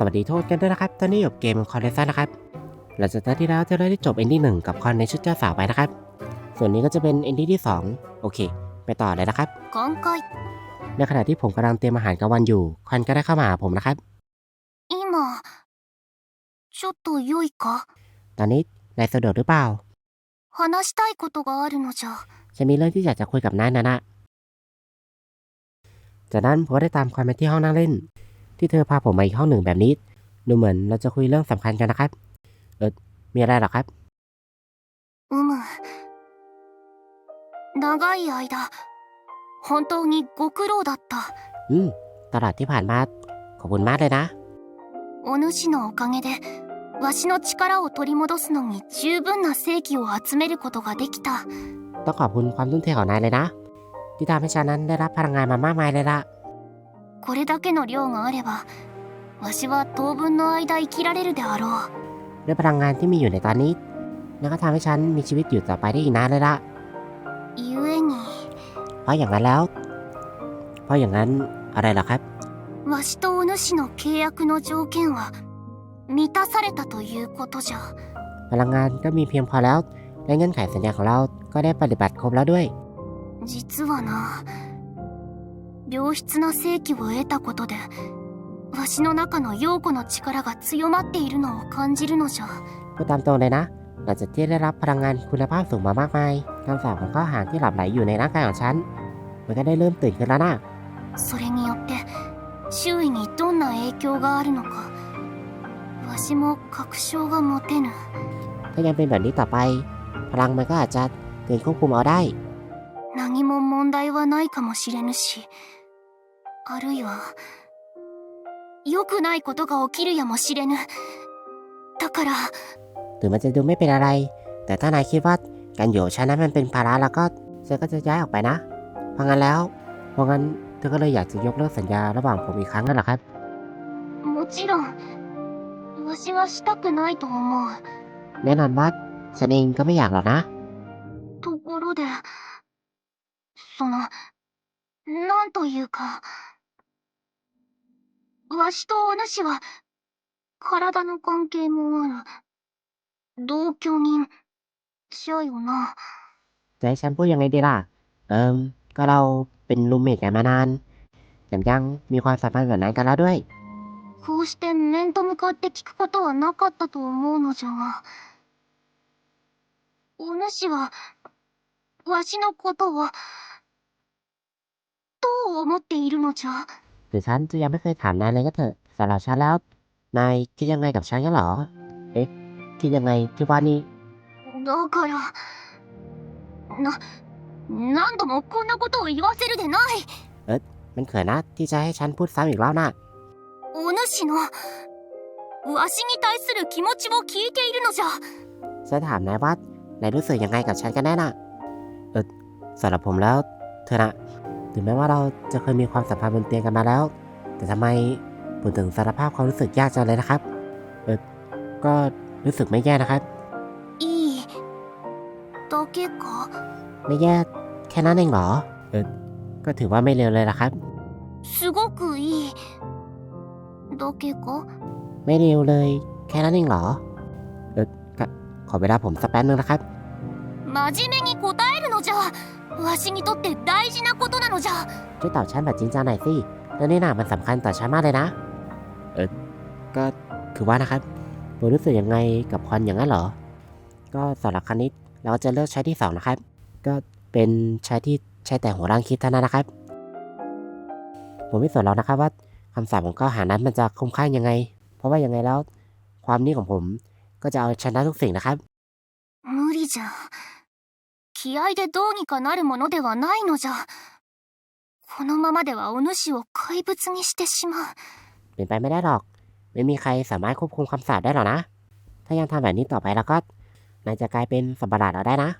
สวัสดีโทษกันด้วยนะครับตอนนี้จบเกมคอนเทนต์นะครับหลังจากที่แล้วจะได้จบเอนดี้หนึ่งกับคอนในชุดเจ้าสาวไปนะครับ ส่วนนี้ก็จะเป็นเอนดี้ที่ 2 โอเค ไปต่อเลยนะครับในขณะที่ผมกำลังเตรียมอาหารกลางวันอยู่คอนก็ได้เข้ามาหาผมนะครับตอนนี้นายสะดวกหรือเปล่าฉันมีเรื่องที่อยากจะคุยกับนายนะนะจากนั้นผมก็ได้ตามคอนไปที่ห้องนั่งเล่น ที่เธอพาผมมาอีกห้องหนึ่งแบบนี้ ดูเหมือนเราจะคุยเรื่องสำคัญกันนะครับ เออมีอะไรหรอครับ うむ長い間本当にご苦労だった อืม ตลอดที่ผ่านมา ขอบคุณมากเลยนะ お主のおかげでわしの力を取り戻すのに十分な正気を集めることができた ต้องขอบคุณความทุ่มเทของนายเลยนะ ที่ทำให้ฉันนั้นได้รับพลังงานมามากมายเลยละ これだけの量があればわしは当分の間生きられるであろう ด้วยพลังงานที่มีอยู่ในตอนนี้นั่นก็ทำให้ฉันมีชีวิตอยู่ต่อไปได้อีกนานเลยละ 故に เพราะอย่างนั้นแล้ว เพราะอย่างนั้นอะไรเหรอครับ わしとお主の契約の条件は満たされたということじゃ พลังงานก็มีเพียงพอแล้ว และเงื่อนไขสัญญาของเราก็ได้ปฏิบัติครบแล้วด้วย 実はな 良質な正気を得たことでわしの中の陽子の力が強まっているのを感じるのじゃ พูดตามตรงเลยนะ หลังจากที่ได้รับพลังงานคุณภาพสูงมามากมายคำสาปของข้อหารที่หลับไหลอยู่ในร่างกายของฉัน มันก็ได้เริ่มตื่นขึ้นแล้วนะ それによって周囲にどんな影響があるのかわしも確証が持てぬ ถ้ายังเป็นแบบนี้ต่อไป พลังมันก็อาจจะเกินควบคุมเอาได้ 何も問題はないかもしれぬし あるいは良くないことが起きるやもしれぬだから ถึงมันจะดูไม่เป็นอะไร แต่ถ้านายคิดว่าการอยู่กับฉันนั้นมันเป็นภาระแล้วก็ฉันก็จะย้ายออกไปนะ เพราะงั้นแล้ว เพราะงั้นเธอก็เลยอยากจะยกเลิกสัญญาระหว่างผมอีกครั้งนั่นแหละครับ もちろんわしはしたくないと思う แน่นอนว่าฉันเองก็ไม่อยากหรอกนะ ところでそのなんというか わしとお主は体の関係もある同居人じゃよな จะให้ฉันพูดยังไงดีล่ะ เอิมก็เราเป็นรูมเมทกันมานานแถมยังมีความสัมพันธ์แบบนั้นกันแล้วด้วย こうして面と向かって聞くことはなかったと思うのじゃがお主はわしのことをどう思っているのじゃ หรือฉันจะยังไม่เคยถามนายเลยก็เถอะสำหรับฉันแล้ว นายคิดยังไงกับฉันกันเหรอ เอ๊ะ คิดยังไงที่ว่านี่ だからな何度もこんなことを言わせるでない มันเขินนะที่จะให้ฉันพูดซ้ำอีกรอบนะ お主のわしに対する気持ちを聞いているのじゃ ฉันถามนายว่านายรู้สึกยังไงกับฉันกันแน่น่ะ เออสำหรับผมแล้ว เธอนะ ถึงแม้ว่าเราจะเคยมีความสัมพันธ์บนเตียงกันมาแล้ว แต่ทำไมผมถึงสารภาพความรู้สึกยากจังเลยนะครับ เออก็รู้สึกไม่แย่นะครับ いいだけか ไม่แย่แค่นั้นเองเหรอ เออก็ถือว่าไม่เลวเลยละครับ すごくいいだけか ไม่เลวเลย แค่นั้นเองเหรอ เออก็ขอเวลาผมสักแป๊บนึงนะครับ 真面目に答えるのじゃわしにとって大事なこと なのじゃ ช่วยตอบฉันแบบจริงจังหน่อยสิเรื่องนี้น่ะมันสำคัญต่อฉันมากเลยนะ เออก็คือว่านะครับผมรู้สึกยังไงกับควันอย่างนั้นเหรอ ก็สำหรับครั้งนี้เราจะเลือกใช้ที่สองนะครับ ก็เป็นใช้ที่ใช้แต่หัวร่างคิดเท่านั้นนะครับ ผมไม่สนหรอกนะครับว่าคำสาปของข้อหานั้นมันจะคุ้มค่ายังไง เพราะว่ายังไงแล้ว ความนี้ของผมก็จะเอาชนะทุกสิ่งนะครับ 無理じゃ気合でどうにかなるものではないのじゃ このままではお主を怪物にしてしまう เป็นไปไม่ได้หรอก ไม่มีใครสามารถควบคุมคำสาปได้หรอกนะ ถ้ายังทำแบบนี้ต่อไปแล้วก็นายจะกลายเป็นสัตว์ประหลาดเอาได้นะ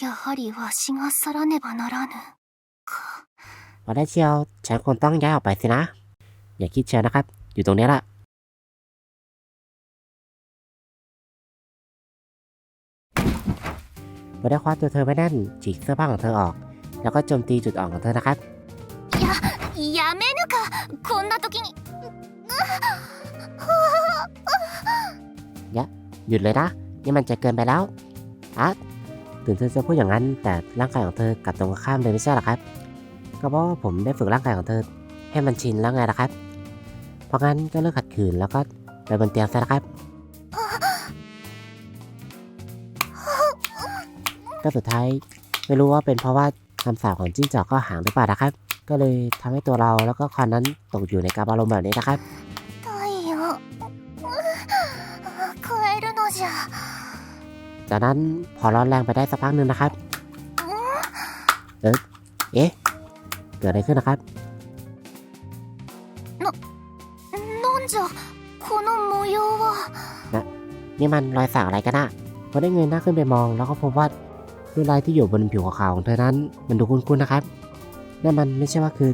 やはりわしが去らねばならぬか พอได้เชียว ฉันคงต้องย้ายออกไปสินะ อย่าคิดเชียวนะครับ อยู่ตรงนี้ละพอได้คว้าตัวเธอไว้แน่นฉีกเสื้อผ้าของเธอออก แล้วก็โจมตีจุดอ่อนของเธอนะครับ やめぬかこんな時にうっ หยุดเลยนะ นี่มันจะเกินไปแล้วอาร์ตถึงเธอจะพูดอย่างนั้น แต่ร่างกายของเธอกลับตรงกันข้ามเลยไม่ใช่เหรอครับ ก็เพราะว่าผมได้ฝึกร่างกายของเธอ ให้มันชินแล้วไงล่ะครับ เพราะงั้นก็เลิกขัดขืนแล้วก็ไปบนเตียงซะนะครับ ก็สุดท้ายไม่รู้ว่าเป็นเพราะว่า คำสาปของจิ้งจอกก็หางหรือเปล่านะครับ ก็เลยทำให้ตัวเราแล้วก็คอนนั้นตกอยู่ในกาบอารมณ์แบบนี้นะครับจากนั้นพอร้อนแรงไปได้สักพักหนึ่งนะครับเอ๊ะเกิดอะไรขึ้นนะครับนะนี่มันรอยสักอะไรกันอะพอได้เงยหน้าขึ้นไปมองแล้วก็พบว่า ลวดลายที่อยู่บนผิวขาวๆของเธอนั้น มันดูคุ้นๆนะครับ นั่นมันไม่ใช่ว่าคือ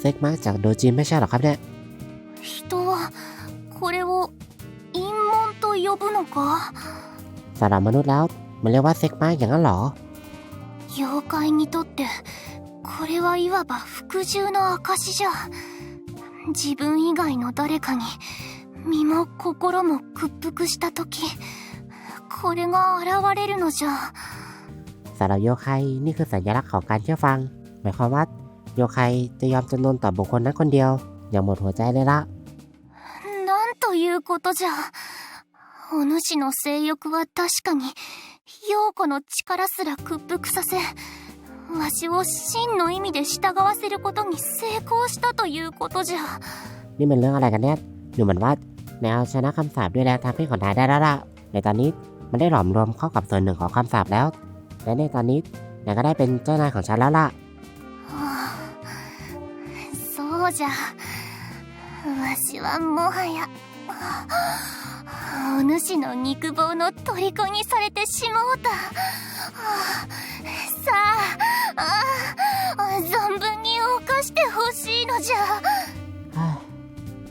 เซ็กมาร์กจากโดจินไม่ใช่หรอครับเนี่ย 人はこれを陰門と呼ぶのか สำหรับมนุษย์แล้ว มันเรียกว่าเซ็กมาร์กอย่างนั้นเหรอ 妖怪にとってこれはいわば服従の証じゃ自分以外の誰かに身も心も屈服した時これが現れるのじゃ สำหรับโยไคนี่คือสัญลักษณ์ของการเชื่อฟัง หมายความว่าโยไคจะยอมจำนนต่อบุคคลนั้นคนเดียว อย่างหมดหัวใจเลยละ なんということじゃお主の性欲は確かに陽子の力すら屈服させわしを真の意味で従わせることに成功したということじゃ นี่มันเรื่องอะไรกันเนี่ยดูเหมือนว่าแนวชนะคำสาปด้วยแรงทางเพศของนายได้แล้วล่ะ ในตอนนี้มันได้หลอมรวมเข้ากับส่วนหนึ่งของคำสาปแล้ว และในตอนนี้นายก็ได้เป็นเจ้านายของฉันแล้วล่ะ はあそうじゃわしはもはやお主の肉棒の虜にされてしもうたはあさあああ存分に犯してほしいのじゃ เฮ้ย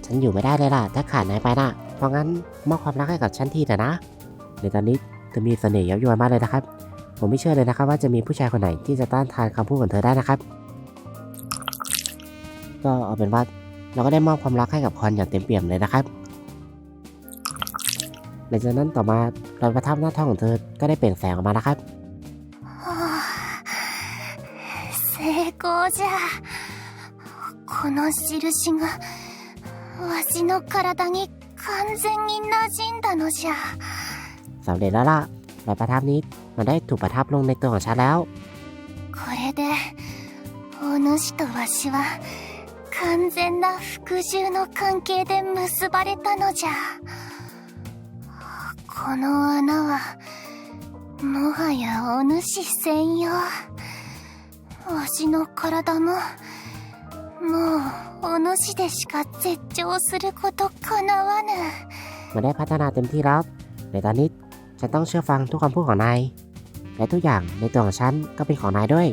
ฉันอยู่ไม่ได้เลยล่ะ ถ้าขาดนายไปนะเพราะงั้นมอบความรักให้กับฉันทีเถอะนะ ในตอนนี้เธอมีเสน่ห์เย้ายวนมากเลยนะครับ ผมไม่เชื่อเลยนะครับ ว่าจะมีผู้ชายคนไหนที่จะต้านทานคำพูดของเธอได้นะครับ ก็เอาเป็นว่าเราก็ได้มอบความรักให้กับคอนอย่างเต็มเปี่ยมเลยนะครับหลังจากนั้นต่อมารอยประทับหน้าท้องของเธอก็ได้เปล่งแสงออกมานะครับ はあ成功じゃこの印がわしの体に完全に馴染んだのじゃ สำเร็จแล้วล่ะ รอยประทับนี้มันได้ถูกประทับลงในตัวของฉันแล้ว これでお主とわしは完全な服従の関係で結ばれたのじゃこの穴はもはやお主専用わしの体ももうお主でしか絶頂することかなわぬ มันได้พัฒนาเต็มที่แล้ว ในตอนนี้ ฉันต้องเชื่อฟังทุกคำพูดของนาย และทุกอย่างในตัวของฉันก็เป็นของนายด้วย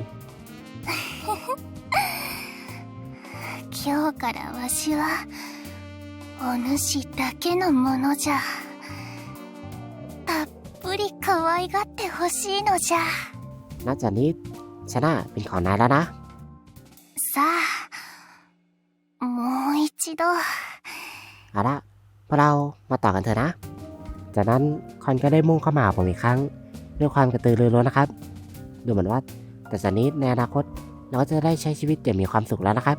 今日からわしはお主だけのものじゃたっぷり可愛がってほしいのじゃ นอกจากนี้ฉันน่ะเป็นของนายแล้วนะ さあもう一度 เอาละพวกเรามาต่อกันเถอะนะ จากนั้นคอนก็ได้มุ่งเข้ามาหาผมอีกครั้ง ด้วยความกระตือรือร้นนะครับ ดูเหมือนว่า แต่สันนี้ในอนาคตเราก็จะได้ใช้ชีวิตอย่างมีความสุขแล้วนะครับ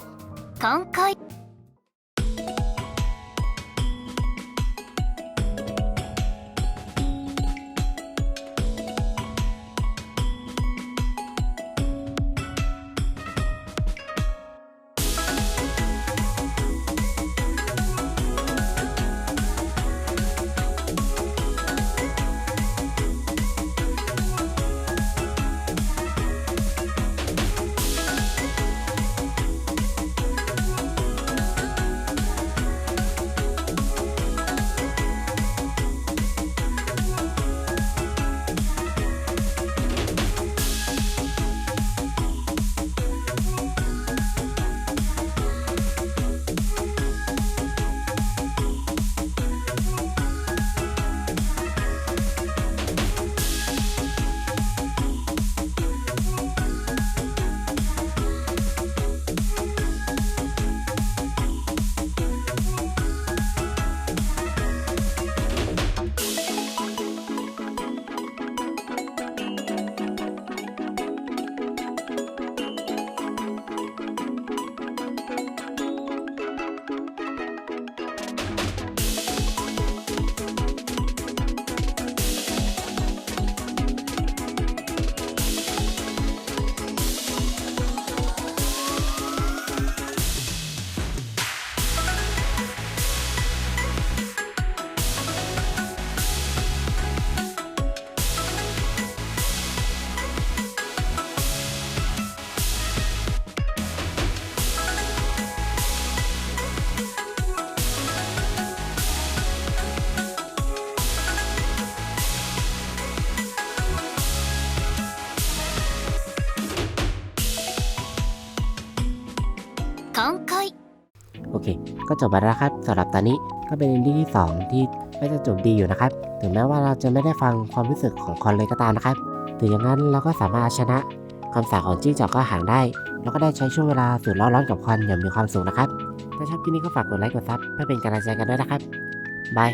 ก็จบไปแล้วครับสำหรับตอนนี้ก็เป็นอินดี้ที่สองที่ก็จะจบดีอยู่นะครับ ถึงแม้ว่าเราจะไม่ได้ฟังความรู้สึกของคอนเลยก็ตามนะครับ ถึงอย่างนั้นเราก็สามารถชนะคำสาปของจิ้งจอกก็หางได้ แล้วก็ได้ใช้ช่วงเวลาสุดร้อนร้อนกับควันอย่างมีความสุขนะครับ ถ้าชอบคลิปนี้ก็ฝากกดไลค์กดซับเพื่อเป็นกำลังใจกันด้วยนะครับบาย